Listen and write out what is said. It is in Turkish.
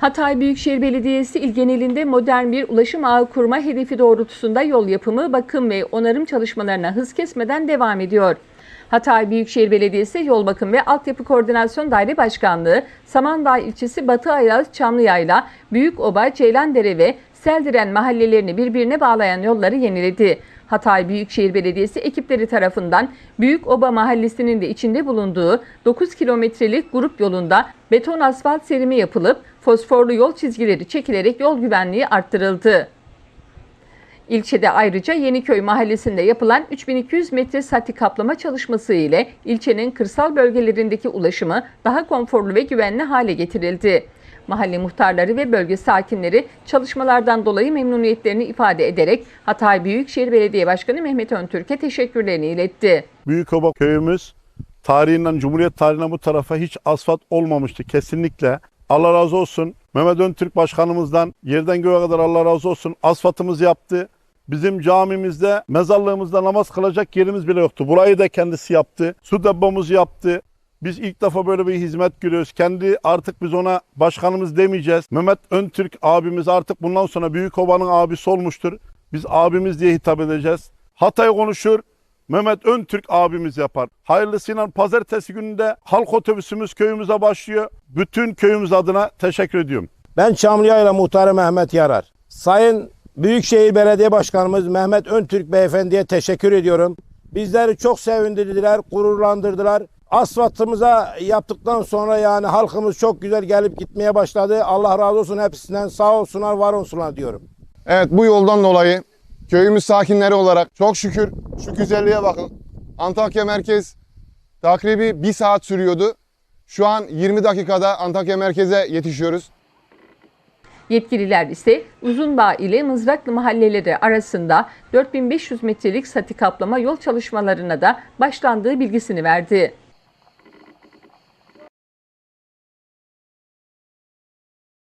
Hatay Büyükşehir Belediyesi il genelinde modern bir ulaşım ağı kurma hedefi doğrultusunda yol yapımı, bakım ve onarım çalışmalarına hız kesmeden devam ediyor. Hatay Büyükşehir Belediyesi Yol Bakım ve Altyapı Koordinasyon Daire Başkanlığı, Samandağ ilçesi Batı Ayaz, Çamlıyayla, Büyükoba, Ceylandere ve Seldiren mahallelerini birbirine bağlayan yolları yeniledi. Hatay Büyükşehir Belediyesi ekipleri tarafından Büyükoba Mahallesi'nin de içinde bulunduğu 9 kilometrelik grup yolunda beton asfalt serimi yapılıp fosforlu yol çizgileri çekilerek yol güvenliği arttırıldı. İlçede ayrıca Yeniköy mahallesinde yapılan 3200 metre sati kaplama çalışması ile ilçenin kırsal bölgelerindeki ulaşımı daha konforlu ve güvenli hale getirildi. Mahalle muhtarları ve bölge sakinleri çalışmalardan dolayı memnuniyetlerini ifade ederek Hatay Büyükşehir Belediye Başkanı Mehmet Öntürk'e teşekkürlerini iletti. Büyükoba köyümüz tarihinden, Cumhuriyet tarihinden bu tarafa hiç asfalt olmamıştı kesinlikle. Allah razı olsun. Mehmet Öntürk Başkanımızdan yerden göğe kadar Allah razı olsun asfaltımızı yaptı. Bizim camimizde, mezarlığımızda namaz kılacak yerimiz bile yoktu. Burayı da kendisi yaptı. Su depomuzu yaptı. Biz ilk defa böyle bir hizmet görüyoruz. Kendi artık biz ona başkanımız demeyeceğiz. Mehmet Öntürk abimiz artık bundan sonra Büyükoba'nın abisi olmuştur. Biz abimiz diye hitap edeceğiz. Hatay konuşur, Mehmet Öntürk abimiz yapar. Hayırlısıyla pazartesi gününde halk otobüsümüz köyümüze başlıyor. Bütün köyümüz adına teşekkür ediyorum. Ben Çamlıyayla muhtarı Mehmet Yarar. Sayın Büyükşehir Belediye Başkanımız Mehmet Öntürk Beyefendi'ye teşekkür ediyorum. Bizleri çok sevindirdiler, gururlandırdılar. Asfaltımıza yaptıktan sonra yani halkımız çok güzel gelip gitmeye başladı. Allah razı olsun hepsinden sağ olsunlar, var olsunlar diyorum. Evet bu yoldan dolayı köyümüz sakinleri olarak çok şükür şu güzelliğe bakın. Antakya merkez takribi bir saat sürüyordu. Şu an 20 dakikada Antakya merkeze yetişiyoruz. Yetkililer ise Uzunbağ ile Mızraklı mahalleleri arasında 4500 metrelik sati kaplama yol çalışmalarına da başlandığı bilgisini verdi.